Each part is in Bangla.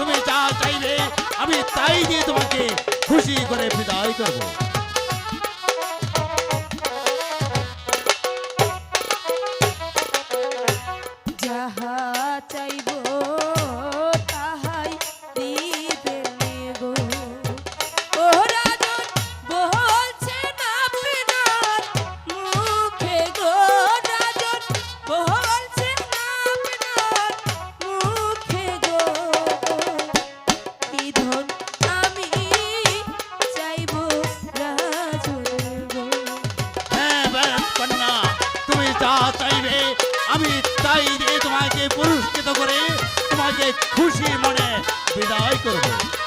তুমি যা চাইবে আমি তাই দিয়ে তোমাকে খুশি করে বিদায় করব। যা চাইবে আমি তাই দিয়ে তোমাকে পুরস্কৃত করে তোমাকে খুশি মনে বিদায় করব।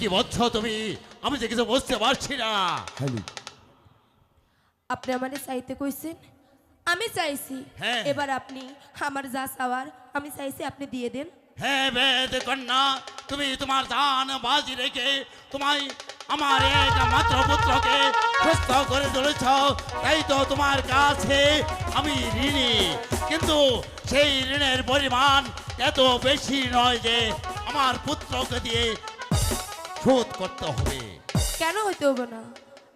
কি বলছো তুমি? আমি যে কিছু বুঝতে পারছি না। আপনি আমারে চাইতে কইছেন? আমি চাইছি। হ্যাঁ। এবার আপনি আমার যা চাওয়ার আমি চাইছি আপনি দিয়ে দেন। হ্যাঁ বেদ কন্যা তুমি তোমার দান বাজি রেখে তোমায় আমার এক মাত্র পুত্রকে সুস্থ করে তুলেছ। তাই তো তোমার কাছে আমি ঋণী। কিন্তু সেই ঋণের পরিমাণ এত বেশি নয় যে আমার পুত্রকে দিয়ে শোধ করতে হবে। কেন হইতে হবে না?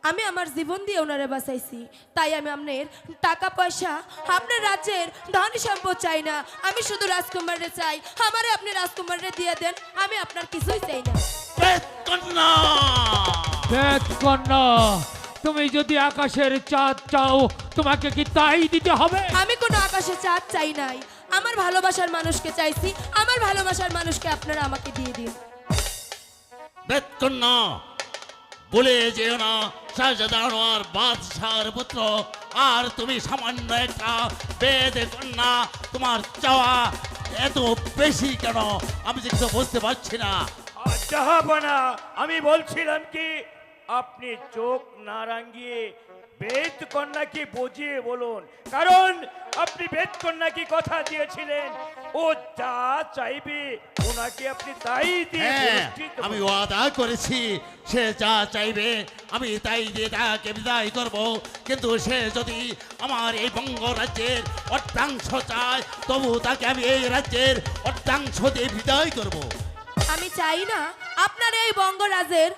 আমি আমার জীবন দিয়ে ওনারে বাঁচাইছি। তাই আমি আপনার টাকা পয়সা আপনার রাজ্যের ধন সম্পদ চাই না। আমি শুধু রাজকুমারে চাই। আমারে আপনি রাজকুমারে দিয়ে দেন আমি আপনার কিছুই চাই না। কন্যা তুমি যদি আকাশের চাঁদ চাও তোমাকে কি তাই দিতে হবে? আমি কোনো আকাশে চাঁদ চাই নাই। আমার ভালোবাসার মানুষকে চাইছি। আমার ভালোবাসার মানুষকে আপনারা আমাকে দিয়ে দিন। বলে যেও না শাহজাদানোয়ার বাদশার পুত্র। আর তুমি সামান্য একটা বেদ কন্যা, তোমার চাওয়া এত বেশি কেন? আমি যে কিছু বুঝতে পারছি না। জাহাপনা আমি বলছিলাম কি, আপনি চোখ না রাঙিয়ে বেদ কন্যাকে বুঝিয়ে বলুন। কারণ আপনি বেদ কন্যাকে কথা দিয়েছিলেন ও যা চাইবে ওনাকে আপনি তাই দিয়ে হ্যাঁ আমি। ওয়াদা করেছি সে যা চাইবে আমি তাই দিয়ে তাকে বিদায় করব কিন্তু সে যদি আমার এই বঙ্গ রাজ্যের অর্ধাংশ চায় তবু তাকে আমি এই রাজ্যের অর্ধাংশ দিয়ে বিদায় করব আমি চাই না আপনার এই বঙ্গরাজের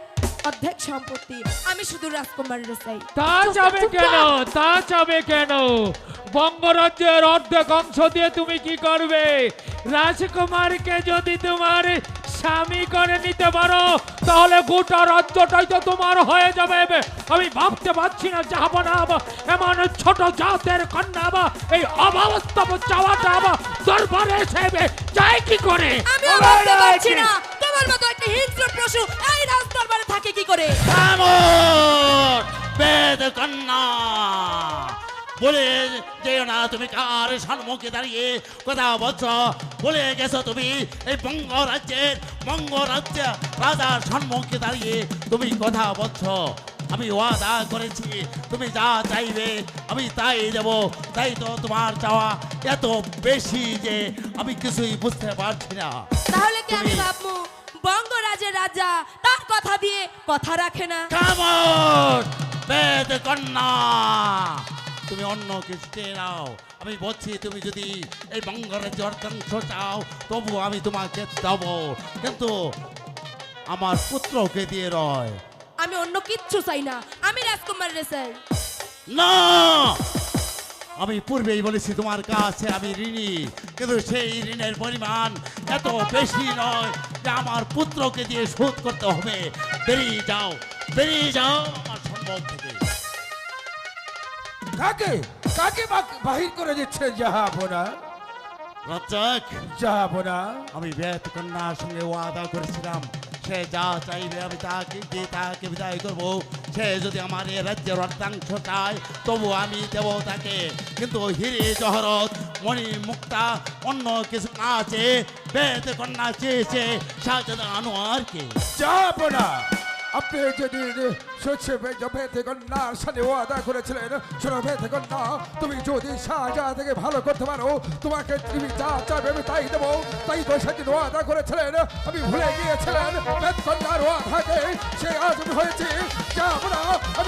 অর্ধেক সম্পত্তি আমি শুধু রাজকুমারের চাই তা যাবে কেন? তা যাবে কেন? বঙ্গরাজ্যের অর্ধেক অংশ দিয়ে তুমি কি করবে? রাজকুমারকে যদি তোমার স্বামী করে নিতে পারো তাহলে গোটা রাজ্যটাই তো তোমার হয়ে যাবে। আমি ভাবতে পারছি না যাব না এমন ছোট জাতের কন্যা বা এই অবাস্তব চাওয়াটা দরবারে এসে চাই কি করে? আমি ভাবতে পারছি না। তোমার মতো একটা হিংস্র পশু এই থাকে কি করে? বেদ কন্যা। বলে যেও না তুমি কার সম্মুখে দাঁড়িয়ে কথা বলছো? বলে গেছো তুমি এই বঙ্গ রাজ্যের বঙ্গ রাজ্য রাজার সম্মুখে দাঁড়িয়ে তুমি কথা বলছো। আমি ওয়াদা করেছি তুমি যা চাইবে আমি তাই দেব। তাই তো তোমার চাওয়া এত বেশি যে আমি কিছুই বুঝতে পারছি না। তাহলে কি আমি ভাববো? বঙ্গরাজের রাজা তার কথা দিয়ে কথা রাখে না। কামড় বেদ কন্যা! তুমি অন্য কিছু নাও। আমি বলছি তুমি যদি এই বঙ্গরাজ্য অর্ধাংশ চাও তবু আমি তোমাকে দেব। কিন্তু আমার পুত্রকে দিয়ে রয় আমি অন্য কিচ্ছু চাই না। আমি রাজকুমার চাই। না! আমি পূর্বেই বলেছি তোমার কাছে আমি ঋণী। কিন্তু সেই ঋণের পরিমাণ এত বেশি নয় যে আমার পুত্রকে দিয়ে শোধ করতে হবে। বেরিয়ে যাও বেরিয়ে যাও আমার সম্ভব থেকে। কাকে? কাকে বাহির করে দিচ্ছে জাহাপনা? রাজ্জাক জাহাপনা? আমি বেত কন্যার সঙ্গে ওয়াদা করেছিলাম। সে যা চাইবে আমি তাকে দিয়ে তাকে বিদায় করব, সে যদি আমার এ রাজ্যের অর্ধাংশ চায়, তবু আমি দেব তাকে। কিন্তু হিরে জহরত, মণি মুক্তা, অন্য কিছু না বেদ বেত কন্যা চেয়েছে শাহজাদা আনোয়ারকে। জাহাপনা তুমি যদি ভালো করতে পারো, তোমাকে তুমি যা চাইবে আমি তাই দেবো। তাই তো সেদিন করেছিলেন, আমি ভুলে গিয়েছিলেন ওয়াদাকে, সে আজ হয়েছি জাহাপনা আমি